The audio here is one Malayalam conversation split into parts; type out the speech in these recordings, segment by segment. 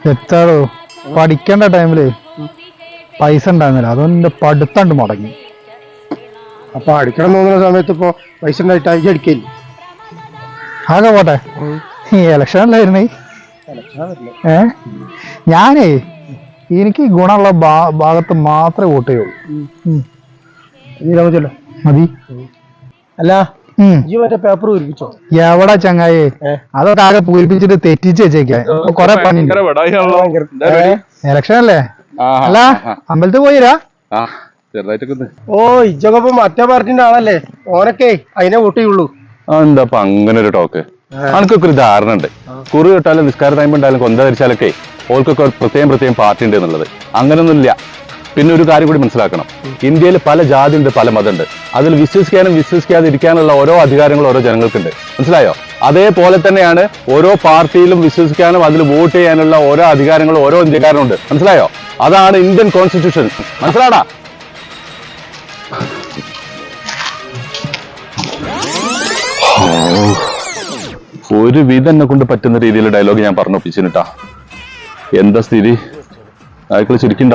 എത്താടോ? പഠിക്കേണ്ട ടൈമിൽ പൈസ ഉണ്ടായിരുന്നില്ല. അതുകൊണ്ട് പടുത്തണ്ട് പഠിത്തണ്ട് മുടങ്ങി. അപ്പൊ അടിക്കണം തോന്നുന്ന സമയത്ത് ഇപ്പൊ പൈസ ഉണ്ടായിട്ട് അയച്ച് അടിക്കില്ല ആകെ പോട്ടെ. ഈ ഇലക്ഷനിലായിരുന്നേ ഏ? ഞാനേ എനിക്ക് ഗുണമുള്ള ഭാഗത്ത് മാത്രമേ വോട്ട് ചെയ്യുള്ളൂ. മതി. അല്ല മറ്റേ പേപ്പർ പൂരിപ്പിച്ചോ എവിടെ ചങ്ങായി? അതൊക്കെ ആകെ പൂരിപ്പിച്ചിട്ട് തെറ്റിച്ച് വെച്ചേക്കാൻ കൊറേ പണി ഇലക്ഷൻ അല്ലേ? അല്ല അമ്പലത്തിൽ പോയിരാ? ആ ചെറുതായിട്ടൊക്കെ. ഓ ഇജ്ജൊക്കെ ഇപ്പൊ മറ്റേ പാർട്ടിന്റെ ആളല്ലേ? ഓനൊക്കെ അതിനെ വോട്ട് ചെയ്യുള്ളൂ. ആ, എന്താ അങ്ങനെ ഒരു ടോക്ക് അനക്കൊക്കെ ഒരു ധാരണ ഉണ്ട്. കുറി കിട്ടാലും നിസ്കാര ഉണ്ടായാലും കൊന്ത ധരിച്ചാലൊക്കെ ഓൾക്കൊക്കെ പ്രത്യേകം പ്രത്യേകം പാർട്ടി ഉണ്ട് എന്നുള്ളത്. അങ്ങനൊന്നുമില്ല. പിന്നെ ഒരു കാര്യം കൂടി മനസ്സിലാക്കണം. ഇന്ത്യയിൽ പല ജാതി ഉണ്ട് പല മതമുണ്ട്. അതിൽ വിശ്വസിക്കാനും വിശ്വസിക്കാതിരിക്കാനുള്ള ഓരോ അധികാരങ്ങളും ഓരോ ജനങ്ങൾക്കുണ്ട്. മനസ്സിലായോ? അതേപോലെ തന്നെയാണ് ഓരോ പാർട്ടിയിലും വിശ്വസിക്കാനും അതിൽ വോട്ട് ചെയ്യാനുള്ള ഓരോ അധികാരങ്ങളും ഓരോ ഇന്ത്യക്കാരനുണ്ട്. മനസ്സിലായോ? അതാണ് ഇന്ത്യൻ കോൺസ്റ്റിറ്റ്യൂഷൻ മനസ്സിലാടാ? ഒരു വിധം എന്നെ കൊണ്ട് പറ്റുന്ന രീതിയിൽ ഡയലോഗ് ഞാൻ പറഞ്ഞു ഒപ്പിച്ചിട്ടാ എന്താ സ്ഥിതി? അയാൾ ചിരിക്കണ്ട?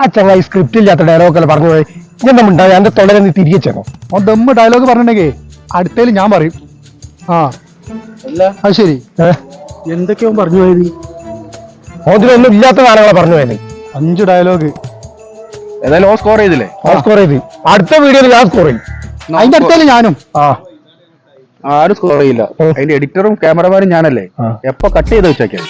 ആ ചങ്ങായി സ്ക്രിപ്റ്റ് ഇല്ലാത്ത ഡയലോഗ് അല്ല പറഞ്ഞു പോയി. ഞാൻ ഉണ്ടാവും എന്റെ തൊള്ളരെ നീ തിരികെ ചെന്നോ. ഓ ദമ്മ് ഡയലോഗ് പറഞ്ഞിട്ടുണ്ടെങ്കിൽ അടുത്തേൽ ഞാൻ പറയും. ആ. അത് ശരി. എന്തൊക്കെയോ പറഞ്ഞു പോയത്? ഒന്നും ഇല്ലാത്ത കാലങ്ങളെ പറഞ്ഞു പോയത്. അഞ്ച് ഡയലോഗ് ഏതായാലും ഓ സ്കോർ ചെയ്തില്ലേ? സ്കോർ ചെയ്ത്. അടുത്ത വീഡിയോ ഞാൻ സ്കോർ ചെയ്യും. അതിന്റെ അടുത്തേൽ ഞാനും. ആ. ആരും സ്കോർ ചെയ്യില്ല. അതിന്റെ എഡിറ്ററും ക്യാമറമാനും ഞാനല്ലേ. എപ്പോ കട്ട് ചെയ്ത് വെച്ചേക്കാം.